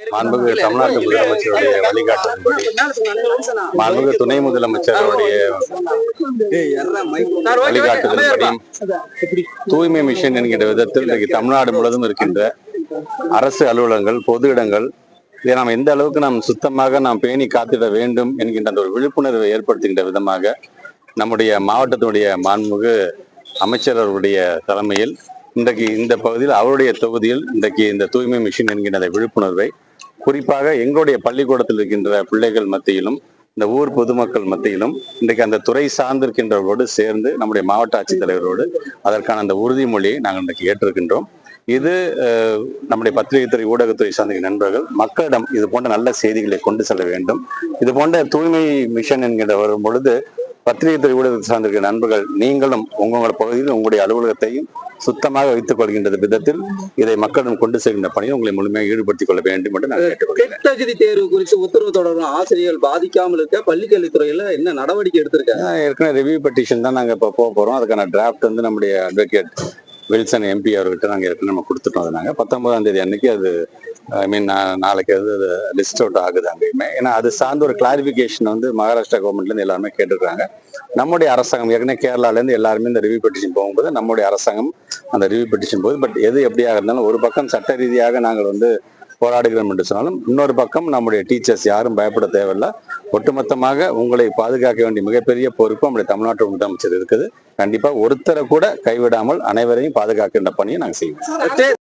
மாண்புமிகு தமிழ்நாட்டு முதலமைச்சருடைய வழிகாட்டுதன்படி மாண்புமிகு துணை முதலமைச்சருடைய வழிகாட்டுதன்படி தூய்மை மிஷன் என்கின்ற விதத்தில் இன்றைக்கு தமிழ்நாடு முழுவதும் இருக்கின்ற அரசு அலுவலகங்கள் பொது இடங்கள் இதை நாம் எந்த அளவுக்கு நாம் சுத்தமாக நாம் பேணி காத்திட வேண்டும் என்கின்ற அந்த ஒரு விழிப்புணர்வை ஏற்படுத்துகின்ற விதமாக நம்முடைய மாவட்டத்தினுடைய மாண்புமிகு அமைச்சர் அவருடைய தலைமையில் இன்றைக்கு இந்த பகுதியில் அவருடைய தொகுதியில் இன்றைக்கு இந்த தூய்மை மிஷன் என்கின்ற விழிப்புணர்வை குறிப்பாக எங்களுடைய பள்ளிக்கூடத்தில் இருக்கின்ற பிள்ளைகள் மத்தியிலும் இந்த ஊர் பொதுமக்கள் மத்தியிலும் இன்றைக்கு அந்த துறை சார்ந்திருக்கின்றவர்களோடு சேர்ந்து நம்முடைய மாவட்ட ஆட்சித்தலைவரோடு அதற்கான அந்த உறுதிமொழியை நாங்கள் இன்றைக்கு ஏற்றிருக்கின்றோம். இது நம்முடைய நம்முடைய பத்திரிகைத்துறை ஊடகத்துறை சார்ந்த நண்பர்கள் மக்களிடம் இது போன்ற நல்ல செய்திகளை கொண்டு செல்ல வேண்டும். இது போன்ற தூய்மை மிஷன் என்கிற வரும் பொழுது பத்திரிகைத்துறை ஊடகத்தை சார்ந்திருக்கிற நண்பர்கள் நீங்களும் உங்கள் பகுதியில் உங்களுடைய அலுவலகத்தையும் சுத்தமாக வைத்துக் கொள்கின்ற விதத்தில் இதை மக்களிடம் கொண்டு செல்கின்ற பணியை உங்களை முழுமையாக ஈடுபடுத்திக் கொள்ள வேண்டும் என்று நான் கேட்டுக்கொள்கிறேன் கெட்டகதி தேர்வு குறித்து உத்தரவு தொடரும் ஆசிரியர்கள் பாதிக்காமல் இருக்க பள்ளிக்கல்வித்துறையில என்ன நடவடிக்கை எடுத்திருக்காங்க? ஏற்கனவே ரிவ்யூ பெட்டிஷன் தான் நாங்கள் இப்போ போக போகிறோம் அதுக்கான டிராஃப்ட் வந்து நம்முடைய அட்வொகேட் வில்சன் எம்பி அவர்கிட்ட நாங்கள் ஏற்கனவே நம்ம கொடுத்துட்டோம். அதை நாங்கள் பத்தொன்பதாம் தேதி அன்னைக்கு அது ஐ மீன் நாளைக்கு அது அது லிஸ்ட் அவுட் ஆகுது அங்கேயுமே. ஏன்னா அது சார்ந்த ஒரு கிளாரிஃபிகேஷன் வந்து மகாராஷ்டிரா கவர்மெண்ட்லேருந்து எல்லாருமே கேட்டுருக்காங்க நம்முடைய அரசாங்கம் ஏற்கனவே கேரளாலேருந்து எல்லாருமே இந்த ரிவ்யூ பெட்டிஷன் போகும்போது நம்முடைய அரசாங்கம் அந்த ரிவ்யூ பெட்டிஷன் போகுது. பட் எது எப்படியாக இருந்தாலும் ஒரு பக்கம் சட்ட ரீதியாக நாங்கள் வந்து போராடுகிறோம் என்று சொன்னாலும் இன்னொரு பக்கம் நம்முடைய டீச்சர்ஸ் யாரும் பயப்பட தேவையில்லை. ஒட்டுமொத்தமாக உங்களை பாதுகாக்க வேண்டிய மிகப்பெரிய பொறுப்பு நம்முடைய தமிழ்நாட்டு முதலமைச்சர் இருக்குது. கண்டிப்பாக ஒருத்தரை கூட கைவிடாமல் அனைவரையும் பாதுகாக்கின்ற பணியை நாங்கள் செய்வோம்.